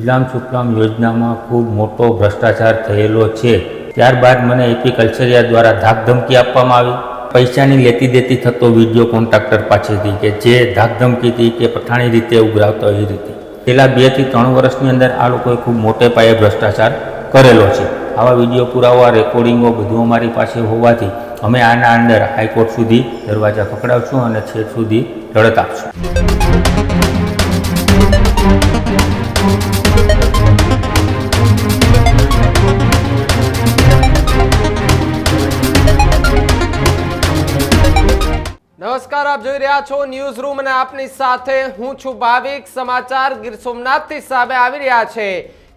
સુજલામ સુફલામ યોજનામાં ખૂબ મોટો ભ્રષ્ટાચાર થયેલો છે. ત્યારબાદ મને એપી કલ્ચરિયા દ્વારા ધાકધમકી આપવામાં આવી. પૈસાની લેતી દેતી થતો વીડિયો કોન્ટ્રાક્ટર પાસેથી કે જે ધાકધમકીથી કે પઠાણી રીતે ઉઘરાવતો એ રીતે. છેલ્લા બેથી ત્રણ વર્ષની અંદર આ લોકોએ ખૂબ મોટે પાયે ભ્રષ્ટાચાર કરેલો છે. આવા વીડિયો પુરાવા, રેકોર્ડિંગો બધું અમારી પાસે હોવાથી અમે આના અંદર હાઈકોર્ટ સુધી દરવાજા ખખડાવશું અને છેક સુધી લડત આપશું. નમસ્કાર, આપ જોઈ રહ્યા છો ન્યૂઝ રૂમ અને આપની સાથે હું છું ભાવિક. સમાચાર ગીર સોમનાથથી સામે આવી રહ્યા છે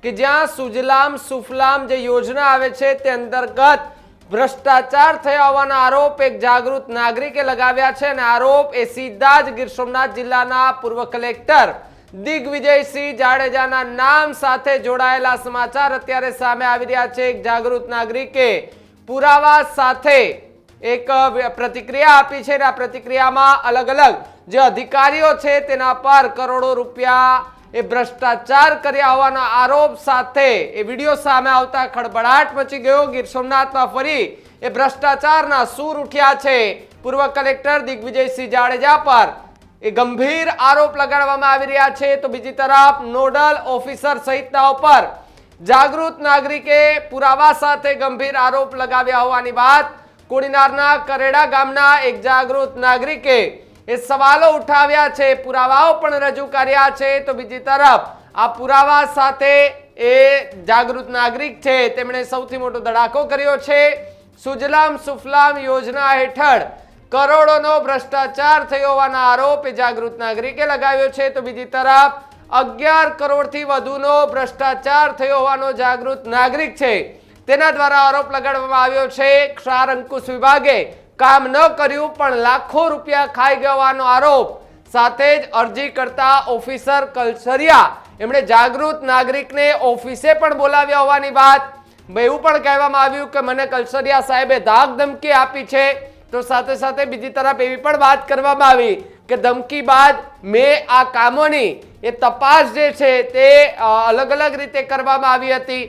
કે જ્યાં સુજલામ સુફલામ જે યોજના આવે છે તે અંતર્ગત ભ્રષ્ટાચાર થયા હોવાના આરોપ એક જાગૃત નાગરિકે લગાવ્યા છે અને આરોપ એ સીધા જ ગીર સોમનાથ જિલ્લાના પૂર્વ કલેક્ટર દિગ્વિજયસિંહ જાડેજાના નામ સાથે જોડાયેલા સમાચાર અત્યારે સામે આવી રહ્યા છે. એક જાગૃત નાગરિકે પુરાવા સાથે એક પ્રતિક્રિયા આપી છે અને આ પ્રતિક્રિયામાં અલગ અલગ જે અધિકારીઓ છે તેના પર કરોડો રૂપિયા એ ભ્રષ્ટાચાર કર્યા હોવાના આરોપ સાથે એ વીડિયો સામે આવતા ખળભળાટ મચી ગયો. ગીર સોમનાથમાં ફરી એ ભ્રષ્ટાચારના સૂર ઉઠ્યા છે. પૂર્વ કલેક્ટર દિગ્વિજયસિંહ જાડેજા પર એ ગંભીર આરોપ લગાડવામાં આવી રહ્યા છે. તો બીજી તરફ નોડલ ઓફિસર સહિતના ઉપર જાગૃત નાગરિકે પુરાવા સાથે ગંભીર આરોપ લગાવ્યા હોવાની વાત કોડીનારના કરેડા ગામના એક જાગૃત નાગરિકે એ સવાલો ઉઠાવ્યા છે, પુરાવાઓ પણ રજૂ કર્યા છે. તો બીજી તરફ, આ પુરાવા સાથે એ જાગૃત નાગરિક છે, તેમણે સૌથી મોટો ધડાકો કર્યો છે. સુજલામ સુફલામ યોજના હેઠળ કરોડોનો ભ્રષ્ટાચાર થયો હોવાના આરોપ જાગૃત નાગરિકે લગાવ્યો છે. તો બીજી તરફ, અગિયાર કરોડથી વધુનો ભ્રષ્ટાચાર થયો હોવાનો જાગૃત નાગરિક છે. તેના દ્વારા આરોપ લગાડવામાં આવ્યો છે, ક્ષાર અંકુશ વિભાગે કામ ન કર્યું, પણ લાખો રૂપિયા ખાઈ ગયો હોવાનો આરોપ. સાથે જ અરજી કરતા ઓફિસર કલસરિયા, એમણે જાગૃત નાગરિકને ઓફિસે પણ બોલાવ્યા હોવાની વાત. એવું પણ કહેવામાં આવ્યું કે મને કલસરિયા સાહેબે ધાક ધમકી આપી છે. તો સાથે સાથે બીજી તરફ એવી પણ વાત કરવામાં આવી કે ધમકી બાદ મેં આ કામોની એ તપાસ જે છે તે અલગ અલગ રીતે કરવામાં આવી હતી.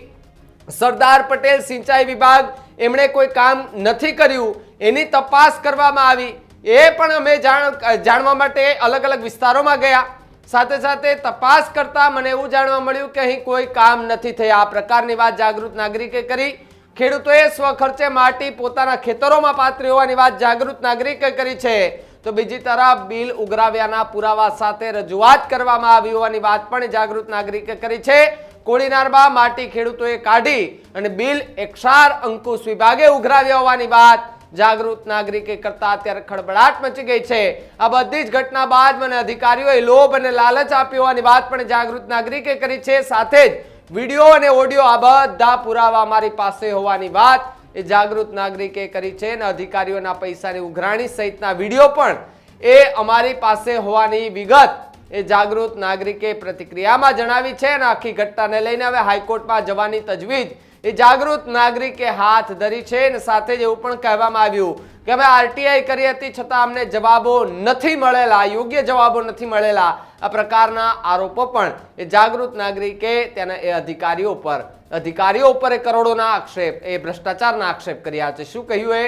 સરદાર પટેલ સિંચાઈ વિભાગ એમણે કોઈ કામ નથી કર્યું, એની તપાસ કરવામાં આવી. એ પણ અમે જાણ, જાણવા માટે અલગ અલગ વિસ્તારોમાં ગયા. સાથે સાથે તપાસ કરતા મને એવું જાણવા મળ્યું કે અહીં કોઈ કામ નથી થયા. આ પ્રકારની વાત જાગૃત નાગરિકે કરી. ખેડૂતોએ સ્વખર્ચે માટી પોતાના ખેતરોમાં પાથરી હોવાની વાત જાગૃત નાગરિકે કરી છે. તો બીજી તરફ બિલ ઉઘરાવ્યાના પુરાવા સાથે રજૂઆત કરવામાં આવી હોવાની વાત પણ જાગૃત નાગરિકે કરી છે. કોડીનારમાં માટી ખેડૂતોએ કાઢી અને બિલ એકસાર અંકુશ વિભાગે ઉઘરાવ્યા હોવાની વાત જાગૃત નાગરિકે કરતા અત્યારે ખળબળાટ મચી ગઈ છે. આ બધી જ ઘટના બાદ મને અધિકારીઓએ લોભ અને લાલચ આપી હોવાની વાત પણ જાગૃત નાગરિકે કરી છે. સાથે જ વીડિયો અને ઓડિયો આ બધા પુરાવા અમારી પાસે હોવાની વાત એ જાગૃત નાગરિકે કરી છે અને અધિકારીઓના પૈસાની ઉઘરાણી સહિતના વીડિયો પણ એ અમારી પાસે હોવાની વિગત એ જાગૃત નાગરિકે પ્રતિક્રિયામાં જણાવી છે અને આખી ઘટનાને લઈને હવે હાઈકોર્ટમાં જવાની તજવીજ. એ જાગૃત નાગરિકે હાથ ધરી છે અને સાથે જ એવું પણ કહેવામાં આવ્યું કે અમે આરટીઆઈ કરી હતી છતાં અમને જવાબો નથી મળેલા, યોગ્ય જવાબો નથી મળેલા. આ પ્રકારના આરોપો પણ એ જાગૃત નાગરિકે તેના એ અધિકારીઓ પર, અધિકારીઓ ઉપર એ કરોડોના આક્ષેપ, એ ભ્રષ્ટાચારના આક્ષેપ કર્યા છે. શું કહ્યું એ?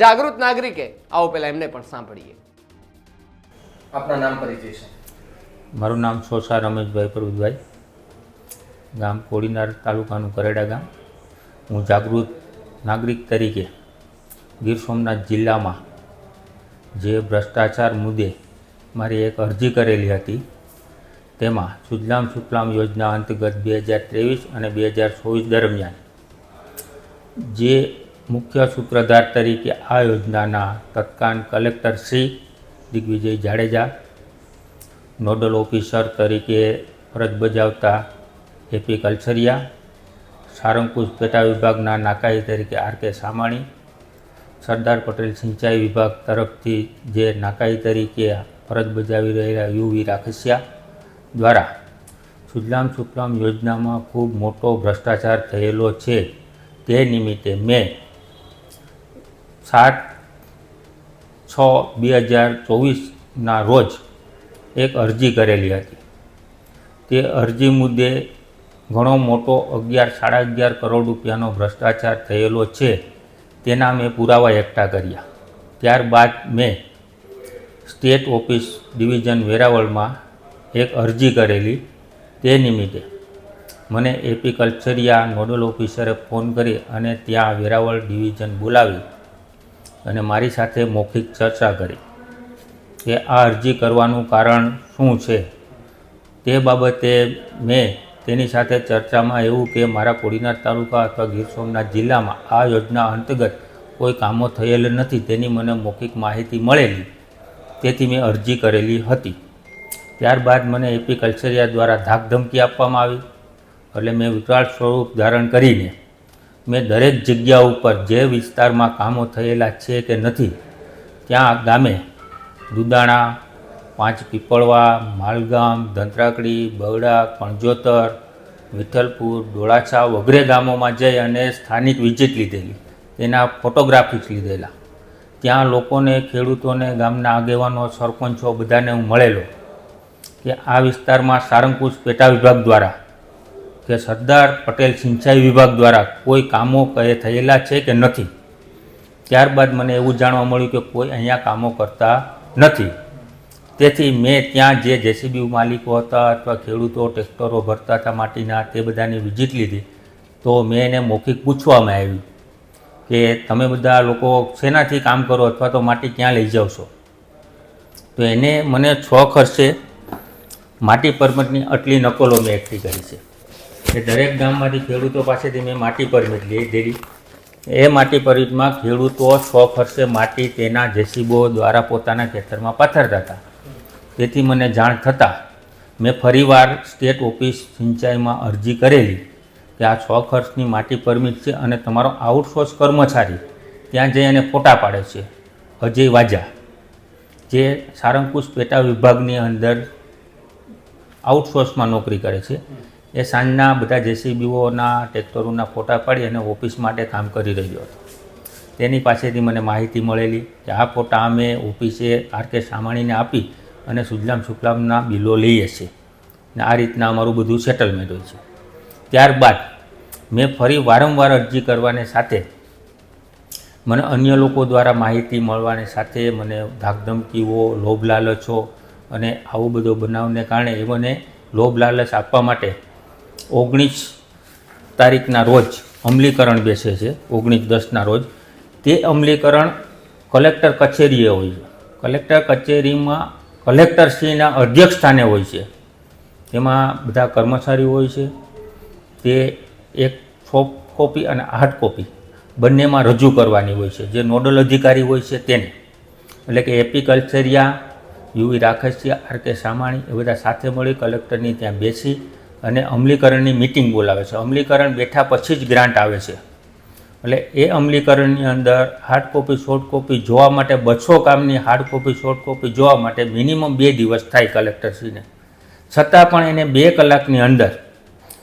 જાગૃત નાગરિકે, આવો પહેલા એમને પણ સાંભળીએ. આપના નામ પરિચય છે. મારું નામ સોસા રમેશભાઈ પ્રભુભાઈ ગામ કોડીનાર તાલુકાનું કરેડા ગામ. હું જાગૃત નાગરિક તરીકે ગીર સોમનાથ જિલ્લામાં જે ભ્રષ્ટાચાર મુદ્દે મારી એક અરજી કરેલી હતી, તેમાં સુજલામ સુફલામ યોજના અંતર્ગત બે હજાર ત્રેવીસ અને બે હજાર ચોવીસ દરમિયાન જે મુખ્ય સૂત્રધાર તરીકે આ યોજનાના તત્કાલ collector Shri Digvijay Jadeja nodal officer તરીકે ફરજ બજાવતા એપી કલસરિયા, સારંગપુર પેટા વિભાગના નાકાઈ તરીકે આર કે સામાણી, સરદાર પટેલ સિંચાઈ વિભાગ તરફથી જે નાકાઈ તરીકે ફરજ બજાવી રહેલા યુવી રાખસિયા દ્વારા સુજલામ સુફલામ યોજનામાં ખૂબ મોટો ભ્રષ્ટાચાર થયેલો છે. તે નિમિત્તે મેં સાત છ બે હજાર ચોવીસના રોજ એક અરજી કરેલી હતી. તે અરજી મુદ્દે ઘણો મોટો અગિયાર, સાડા અગિયાર કરોડ રૂપિયાનો ભ્રષ્ટાચાર થયેલો છે. તેના મેં પુરાવા એકઠા કર્યા. ત્યારબાદ મેં સ્ટેટ ઓફિસ ડિવિઝન વેરાવળમાં એક અરજી કરેલી. તે નિમિત્તે મને એપી કલ્ચરિયા નોડલ ઓફિસરે ફોન કરી અને ત્યાં વેરાવળ ડિવિઝન બોલાવી અને મારી સાથે મૌખિક ચર્ચા કરી. કે આ અરજી કરવાનું કારણ શું છે? તે બાબતે મેં તેની સાથે ચર્ચામાં એવું કે મારા કોડીનાર તાલુકા અથવા ગીર સોમનાથ જિલ્લામાં આ યોજના અંતર્ગત કોઈ કામો થયેલ નથી તેની મને મૌખિક માહિતી મળેલી. તેથી મેં અરજી કરેલી હતી. ત્યારબાદ મને એપી કલ્ચરિયા દ્વારા ધાકધમકી આપવામાં આવી એટલે મેં વિકરાળ સ્વરૂપ ધારણ કરીને મેં દરેક જગ્યા ઉપર જે વિસ્તારમાં કામો થયેલા છે કે નથી, ત્યાં ગામે દુદાણા પાંચ પીપળવા, માલગામ, ધંતરાકડી, બગડા પણજોતર વિઠ્ઠલપુર ડોળાછા વગેરે ગામોમાં જઈ અને સ્થાનિક વિઝિટ લીધેલી. તેના ફોટોગ્રાફિક્સ લીધેલા. ત્યાં લોકોને, ખેડૂતોને, ગામના આગેવાનો, સરપંચો બધાને હું મળેલો કે આ વિસ્તારમાં સારંગપુર પેટા વિભાગ દ્વારા કે સરદાર પટેલ સિંચાઈ વિભાગ દ્વારા કોઈ કામો કહે થયેલા છે કે નથી? ત્યારબાદ મને એવું જાણવા મળ્યું કે કોઈ અહીંયા કામો કરતા નથી. તેથી મેં ત્યાં જે જેસીબી માલિકો હતા અથવા ખેડૂતો, ટ્રેક્ટરો ભરતા હતા માટીના, તે બધાની વિઝિટ લીધી. તો મેં એને મૌખિક પૂછવામાં આવ્યું કે તમે બધા લોકો શેનાથી કામ કરો અથવા તો માટી ક્યાં લઈ જાઓ છો તો એને મને છ ખર્ચે માટી પરમિટની આટલી નકલો મેં એકઠી કરી છે. એ દરેક ગામમાંથી ખેડૂતો પાસેથી મેં માટી પરમિટ લીધેલી એ માટી પરમિટમાં ખેડૂતો સો ખર્ચે માટી તેના જેસીબો દ્વારા પોતાના ખેતરમાં પાથરતા હતા. તેથી મને જાણ થતાં મેં ફરીવાર સ્ટેટ ઓફિસ સિંચાઈમાં અરજી કરેલી કે આ છ ખર્ચની માટી પરમિટ છે અને તમારો આઉટસોર્સ કર્મચારી ત્યાં જઈ અને ફોટા પાડે છે. અજય વાજા, જે સારંગપુર પેટા વિભાગની અંદર આઉટસોર્સમાં નોકરી કરે છે. એ સાંજના બધા જેસીબીઓના ટ્રેક્ટરોના ફોટા પાડી અને ઓફિસ માટે કામ કરી રહ્યો હતો. તેની પાસેથી મને માહિતી મળેલી કે આ ફોટા અમે ઓફિસે આર કે સામાણીને આપી અને સુજલામ સુફલામના બિલો લઈએ છીએ. ને આ રીતના અમારું બધું સેટલમેન્ટ હોય છે. ત્યારબાદ મેં ફરી વારંવાર અરજી કરવાને સાથે મને અન્ય લોકો દ્વારા માહિતી મળવાને સાથે મને ધાકધમકીઓ લોભ લાલચો અને આવું બધો બનાવને કારણે એ મને લોભ લાલચ આપવા માટે ઓગણીસ તારીખના રોજ અમલીકરણ બેસે છે, ઓગણીસ દસના રોજ. તે અમલીકરણ કલેક્ટર કચેરીએ હોય છે. કલેક્ટર કચેરીમાં કલેક્ટરશ્રીના અધ્યક્ષ સ્થાને હોય છે. તેમાં બધા કર્મચારીઓ હોય છે. તે એક સોફ્ટ કોપી અને હાર્ડ કોપી બંનેમાં રજૂ કરવાની હોય છે. જે નોડલ અધિકારી હોય છે તેને. એટલે કે A P Kalchariya U V Rakhasiya R K Samani એ બધા સાથે મળી કલેક્ટરની ત્યાં બેસી અને અમલીકરણની મિટિંગ બોલાવે છે. અમલીકરણ બેઠા પછી જ ગ્રાન્ટ આવે છે. એટલે એ અમલીકરણની અંદર હાર્ડ કોપી શોર્ટ કોપી જોવા માટે, બસો કામની હાર્ડ કોપી શોર્ટ કોપી જોવા માટે મિનિમમ બે દિવસ થાય કલેક્ટરશ્રીને છતાં પણ એને બે કલાકની અંદર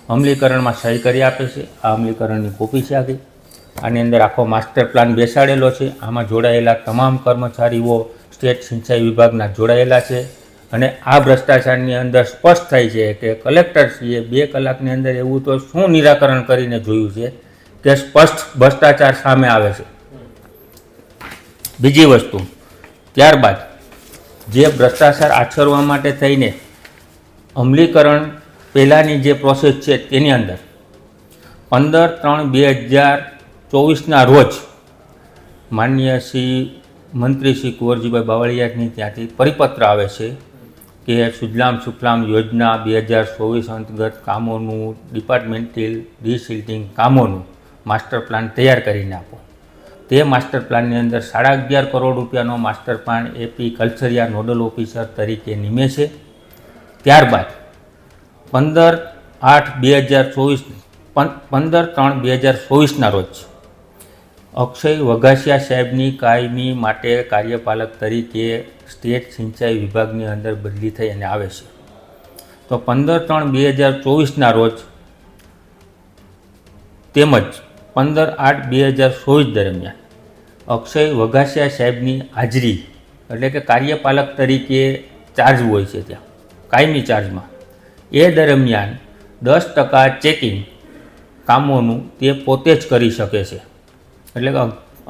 અમલીકરણમાં સહી કરી આપે છે. આ અમલીકરણની કોપી છે આગળ આની અંદર આખો માસ્ટર પ્લાન બેસાડેલો છે. આમાં જોડાયેલા તમામ કર્મચારીઓ સ્ટેટ સિંચાઈ વિભાગના જોડાયેલા છે. અને આ ભ્રષ્ટાચારની અંદર સ્પષ્ટ થાય છે કે કલેક્ટરશ્રીએ બે કલાકની અંદર એવું તો શું નિરાકરણ કરીને જોયું છે કે સ્પષ્ટ ભ્રષ્ટાચાર સામે આવે છે? બીજી વસ્તુ, ત્યારબાદ જે ભ્રષ્ટાચાર આચરવા માટે થઈને અમલીકરણ પહેલાંની જે પ્રોસેસ છે તેની અંદર પંદર ત્રણ બે હજાર ચોવીસના રોજ માનનીય શ્રી મંત્રી શ્રી કુંવરજીભાઈ બાવળિયાની ત્યાંથી પરિપત્ર આવે છે કે સુજલામ સુફલામ યોજના બે હજાર ચોવીસ અંતર્ગત કામોનું ડિપાર્ટમેન્ટલ રિસિલ્ટિંગ કામોનું માસ્ટર પ્લાન તૈયાર કરીને આપો. તે માસ્ટર પ્લાનની અંદર સાડા અગિયાર કરોડ રૂપિયાનો master plan AP Kalchariya nodal officer તરીકે નિમે છે. ત્યારબાદ પંદર આઠ બે હજાર ચોવીસ પંદર ત્રણ બે હજાર ચોવીસના રોજ અક્ષય વઘાસિયા સાહેબની કાયમી માટે કાર્યપાલક તરીકે સ્ટેટ સિંચાઈ વિભાગની અંદર બદલી થઈ અને આવે છે. તો પંદર ત્રણ બે હજાર ચોવીસના રોજ તેમજ પંદર આઠ બે હજાર ચોવીસ દરમિયાન અક્ષય વઘાસિયા સાહેબની હાજરી એટલે કે કાર્યપાલક તરીકે ચાર્જ હોય છે ત્યાં, કાયમી ચાર્જમાં એ દરમિયાન દસ ટકા ચેકિંગ કામોનું તે પોતે જ કરી શકે છે. એટલે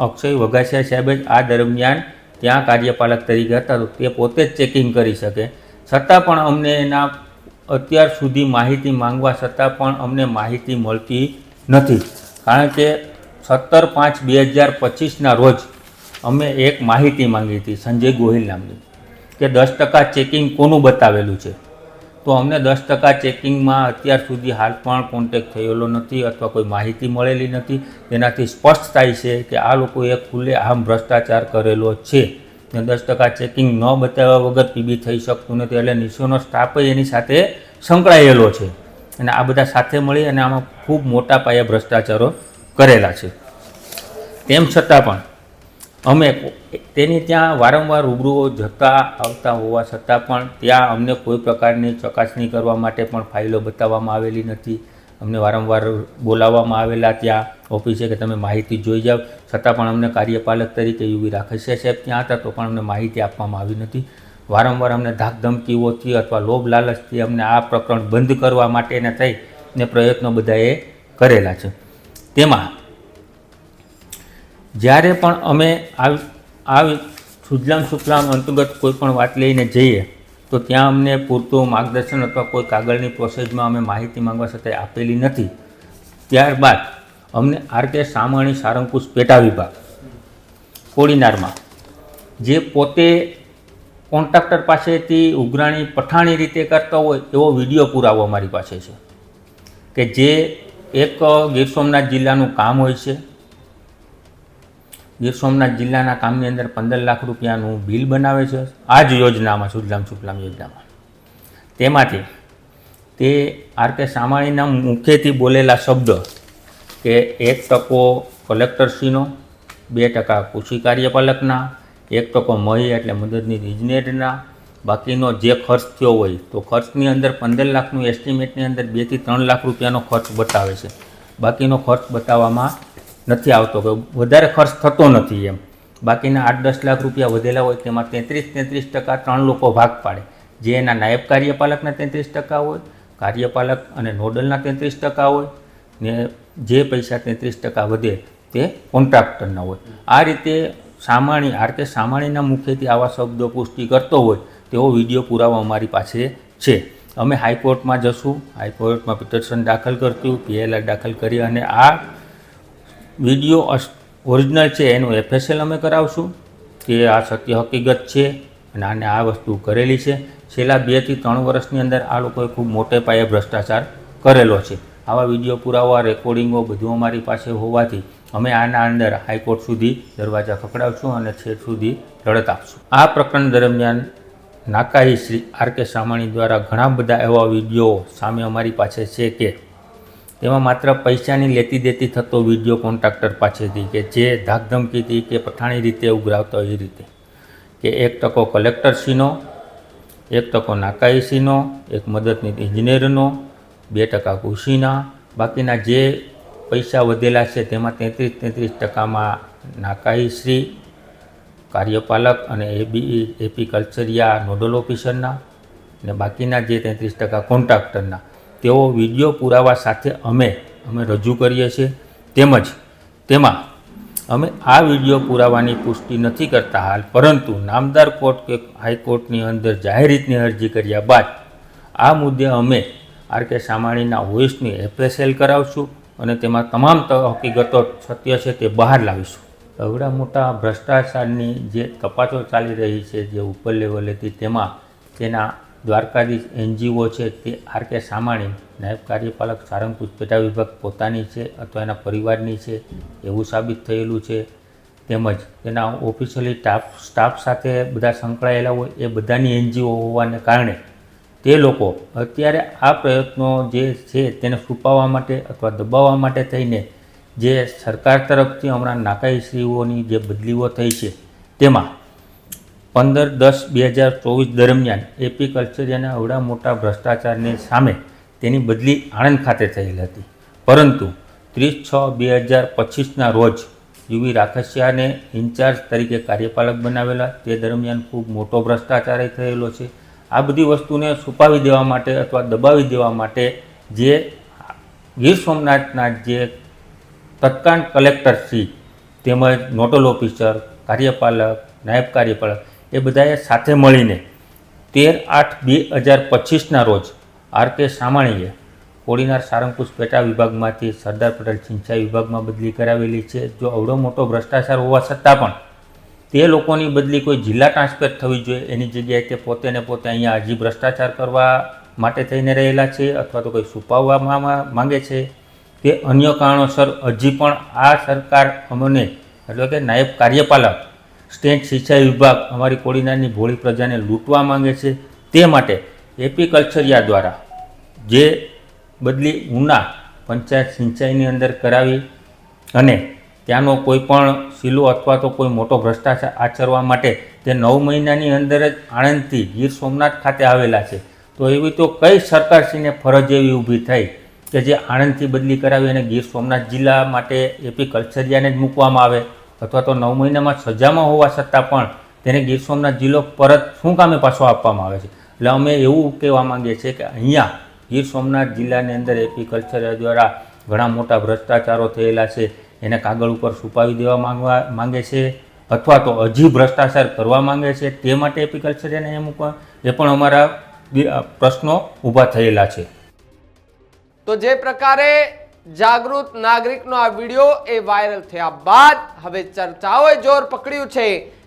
અક્ષય વઘાસિયા સાહેબ આ દરમિયાન ત્યાં કાર્યપાલક તરીકે હતા તો તે પોતે જ ચેકિંગ કરી શકે. છતાં પણ અમને એના અત્યાર સુધી માહિતી માંગવા છતાં પણ અમને માહિતી મળતી નથી. કારણ કે સત્તર પાંચ બે હજાર પચીસના રોજ અમે એક માહિતી માંગી હતી સંજય ગોહિલ નામની, કે દસ ટકા ચેકિંગ કોનું બતાવેલું છે? તો અમને દસ ટકા ચેકિંગમાં અત્યાર સુધી હાલ પણ કોન્ટેક થયેલો નથી અથવા કોઈ માહિતી મળેલી નથી. તેનાથી સ્પષ્ટ થાય છે કે આ લોકોએ ખુલ્લે આમ ભ્રષ્ટાચાર કરેલો છે. ને દસ ટકા ચેકિંગ ન બતાવ્યા વગર પીબી થઈ શકતું નથી એટલે નિશોનો સ્ટાફ એની સાથે સંકળાયેલો છે. અને આ બધા સાથે મળી અને આમાં ખૂબ મોટા પાયે ભ્રષ્ટાચારો કરેલા છે. તેમ છતાં પણ અમે તેની ત્યાં વારંવાર રૂબરૂઓ જતા આવતા હોવા છતાં પણ ત્યાં અમને કોઈ પ્રકારની ચકાસણી કરવા માટે પણ ફાઇલો બતાવવામાં આવેલી નથી. અમને વારંવાર બોલાવવામાં આવેલા ત્યાં ઓફિસે કે તમે માહિતી જોઈ જાઓ. છતાં પણ અમને કાર્યપાલક તરીકે યુવી છે સાહેબ ત્યાં હતા તો પણ અમને માહિતી આપવામાં આવી નથી. વારંવાર અમને ધાકધમકીઓથી અથવા લોભ લાલચથી અમને આ પ્રકરણ બંધ કરવા માટેના થઈ ને પ્રયત્નો બધાએ કરેલા છે. તેમાં જ્યારે પણ અમે આવી સુજલામ સુફલામ અંતર્ગત કોઈ પણ વાત લઈને જઈએ, તો ત્યાં અમને પૂરતું માર્ગદર્શન અથવા કોઈ કાગળની પ્રોસેસમાં અમે માહિતી માંગવા છતાં આપેલી નથી. ત્યારબાદ અમને આર કે સામાણી સારંગપુર પેટા વિભાગ, કોડીનારમાં, જે પોતે કોન્ટ્રાક્ટર પાસેથી ઉઘરાણી પઠાણી રીતે કરતા હોય એવો વીડિયો પુરાવો અમારી પાસે છે. કે જે એક ગીર સોમનાથ જિલ્લાનું કામ હોય છે ગીર સોમનાથ જિલ્લાના કામની અંદર પંદર લાખ રૂપિયાનું બિલ બનાવે છે. આ જ યોજનામાં, સુજલામ સુફલામ યોજનામાં. તેમાંથી તે આર કે સામાણીના મુખેથી બોલેલા શબ્દ કે એક ટકો કલેક્ટરશ્રીનો, બે ટકા કૃષિ કાર્યપાલકના, એક ટકો મહી એટલે મદદની ઇજનેરના, બાકીનો જે ખર્ચ થયો હોય તો ખર્ચની અંદર પંદર લાખનું એસ્ટિમેટની અંદર બેથી ત્રણ લાખ રૂપિયાનો ખર્ચ બતાવે છે. બાકીનો ખર્ચ બતાવવામાં નથી આવતો, કે વધારે ખર્ચ થતો નથી એમ. બાકીના આઠ દસ લાખ રૂપિયા વધેલા હોય, તેમાં તેત્રીસ તેત્રીસ ટકા ત્રણ લોકો ભાગ પાડે. જે એના નાયબ કાર્યપાલકના તેત્રીસ ટકા હોય, કાર્યપાલક અને નોડલના તેત્રીસ ટકા હોય, ને જે પૈસા તેત્રીસ ટકા વધે, તે કોન્ટ્રાક્ટરના હોય. આ રીતે સામાણી આર કે સામાણીના મુખેથી આવા શબ્દો પુષ્ટિ કરતો હોય, તેવો વીડિયો પુરાવો અમારી પાસે છે. અમે હાઈકોર્ટમાં જશું. હાઈકોર્ટમાં પિટિશન દાખલ કરશું, પીએલઆર દાખલ કરી અને આ વીડિયો ઓરિજિનલ છે, એનું એફએસએલ અમે કરાવશું કે આ સત્ય હકીકત છે અને આને આ વસ્તુ કરેલી છે. છેલ્લા બેથી ત્રણ વર્ષની અંદર આ લોકોએ ખૂબ મોટે પાયે ભ્રષ્ટાચાર કરેલો છે. આવા વીડિયો પુરાવા રેકોર્ડિંગો બધું અમારી પાસે હોવાથી અમે આના અંદર હાઈકોર્ટ સુધી દરવાજા ખખડાવશું અને છેડ સુધી લડત આપશું. આ પ્રકરણ દરમિયાન નાકાઈ શ્રી આર કે સામાણી દ્વારા ઘણા બધા એવા વીડિયો સામે અમારી પાસે છે કે તેમાં માત્ર પૈસાની લેતી દેતી થતો વીડિયો કોન્ટ્રાક્ટર પાસેથી કે જે ધાકધમકીથી કે પઠાણી રીતે ઉઘરાવતો એ રીતે. કે એક ટકો કલેક્ટરશ્રીનો એક ટકો નાકાઈશીનો એક મદદની ઇજનેરનો બે ટકા કૃષિના બાકીના જે પૈસા વધેલા છે તેમાં તેત્રીસ તેત્રીસ ટકામાં નાકાઈશ્રી કાર્યપાલક અને A B, A P Kalchariya nodal ઓફિસરના ને બાકીના જે તેત્રીસ ટકા કોન્ટ્રાક્ટરના. તેઓ વીડિયો પુરાવા સાથે અમે અમે રજૂ કરીએ છીએ. તેમજ તેમાં અમે આ વીડિયો પુરાવાની પુષ્ટિ નથી કરતા હાલ, પરંતુ નામદાર કોર્ટ કે હાઈકોર્ટની અંદર જાહેર રીતની અરજી કર્યા બાદ આ મુદ્દે અમે આર કે સામાણીના વોઇસની એફએસએલ કરાવશું અને તેમાં તમામ હકીકતો સત્ય છે તે બહાર લાવીશું. એવડા મોટા ભ્રષ્ટાચારની જે તપાસો ચાલી રહી છે જે ઉપર લેવલેથી તેમાં તેના દ્વારકાધીશ એનજીઓ છે તે આર કે સામાણી, નાયબ કાર્યપાલક સારંગપુર પેટા વિભાગ પોતાની છે અથવા એના પરિવારની છે એવું સાબિત થયેલું છે. તેમજ તેના ઓફિશિયલી સ્ટાફ સ્ટાફ સાથે બધા સંકળાયેલા હોય એ બધાની એનજીઓ હોવાને કારણે તે લોકો અત્યારે આ પ્રયત્નો જે છે તેને છુપાવવા માટે અથવા દબાવવા માટે થઈને જે સરકાર તરફથી હમણાં નાકાઈશ્રીઓની જે બદલીઓ થઈ છે તેમાં પંદર દસ બે હજાર ચોવીસ દરમિયાન એપી કલ્ચરિયાના અવડા મોટા ભ્રષ્ટાચારની સામે તેની બદલી આણંદ ખાતે થયેલ હતી. પરંતુ ત્રીસ છ બે હજાર પચીસના રોજ યુવી રાખસિયાને ઇન્ચાર્જ તરીકે કાર્યપાલક બનાવેલા, તે દરમિયાન ખૂબ મોટો ભ્રષ્ટાચાર થયેલો છે. આ બધી વસ્તુને છુપાવી દેવા માટે અથવા દબાવી દેવા માટે જે ગીર સોમનાથના જે તત્કાલ કલેક્ટર શ્રી તેમજ નોડલ ઓફિસર, કાર્યપાલક, નાયબ કાર્યપાલક એ બધાએ સાથે મળીને તેર આઠ બે હજાર પચીસના રોજ આર કે સામાણીએ કોડીનાર સારંગપુર પેટા વિભાગમાંથી સરદાર પટેલ સિંચાઈ વિભાગમાં બદલી કરાવેલી છે. જો અવડો મોટો ભ્રષ્ટાચાર હોવા છતાં પણ તે લોકોની બદલી કોઈ જિલ્લા ટ્રાન્સફર થવી જોઈએ, એની જગ્યાએ તે પોતે ને પોતે અહીંયા હજી ભ્રષ્ટાચાર કરવા માટે થઈને રહેલા છે અથવા તો કોઈ છુપાવવા માંગે છે. તે અન્ય કારણોસર હજી પણ આ સરકાર અમને એટલે કે નાયબ કાર્યપાલક સ્ટેટ સિંચાઈ વિભાગ અમારી કોડીનારની ભોળી પ્રજાને લૂંટવા માંગે છે. તે માટે એપી કલ્ચરિયા દ્વારા જે બદલી ઉના પંચાયત સિંચાઈની અંદર કરાવી અને ત્યાંનો કોઈ પણ સિલો અથવા તો કોઈ મોટો ભ્રષ્ટાચાર આચરવા માટે તે નવ મહિનાની અંદર જ આણંદથી ગીર સોમનાથ ખાતે આવેલા છે. તો એવી તો કઈ સરકારશ્રીને ફરજ એવી ઊભી થઈ કે જે આણંદથી બદલી કરાવી અને ગીર સોમનાથ જિલ્લા માટે એપી કલ્ચરિયાને જ મૂકવામાં આવે? અથવા તો નવ મહિનામાં સજામાં હોવા છતાં પણ તેને ગીર સોમનાથ જિલ્લો પરત શું કામે પાછો આપવામાં આવે છે? એટલે અમે એવું કહેવા માંગીએ છીએ કે અહીંયા ગીર સોમનાથ જિલ્લાની અંદર એપીકલ્ચર દ્વારા ઘણા મોટા ભ્રષ્ટાચારો થયેલા છે. એને કાગળ ઉપર છુપાવી દેવા માંગવા માંગે છે અથવા તો હજી ભ્રષ્ટાચાર કરવા માંગે છે. તે માટે એપી એને એમ પણ એ પણ અમારા પ્રશ્નો ઊભા થયેલા છે. તો જે પ્રકારે જાગૃત નાગરિકનો આ વીડિયો એ વાયરલ થયા બાદ હવે ચર્ચાઓએ જોર પકડ્યું છે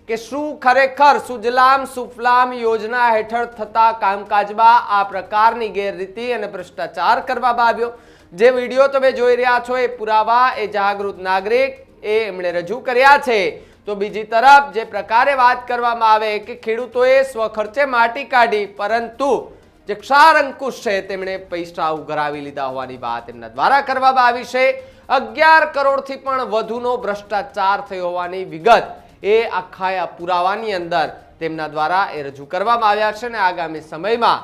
કે શું ખરેખર સુજલામ સુફલામ યોજના હેઠળ થતા કામકાજમાં આ પ્રકારની ગેરરીતિ અને ભ્રષ્ટાચાર કરવામાં આવ્યો. જે વીડિયો તમે જોઈ રહ્યા છો એ પુરાવા, એ જાગૃત નાગરિક, એ એમણે રજૂ કર્યા છે. તો બીજી તરફ જે પ્રકારે વાત કરવામાં આવે કે ખેડૂતોએ સ્વખર્ચે માટી કાઢી, પરંતુ જે ક્ષાર અંકુશ છે, તેમણે પૈસા ઉઘરાવી લીધા હોવાની વાત એમના દ્વારા કરવામાં આવી છે. અગિયાર કરોડથી પણ વધુનો ભ્રષ્ટાચાર થયો હોવાની વિગત એ આખા આ પુરાવાની અંદર તેમના દ્વારા એ રજૂ કરવામાં આવ્યા છે અને આગામી સમયમાં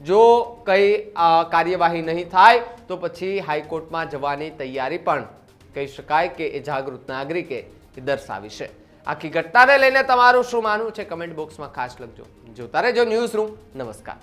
જો કંઈ કાર્યવાહી નહીં થાય, તો પછી હાઈકોર્ટમાં જવાની તૈયારી પણ કહી શકાય કે એ જાગૃત નાગરિકે દર્શાવી છે. આખી ઘટનાને લઈને તમારું શું માનવું છે? કમેન્ટ બોક્સમાં ખાસ લખજો. જોતા રહેજો ન્યૂઝ રૂમ. નમસ્કાર.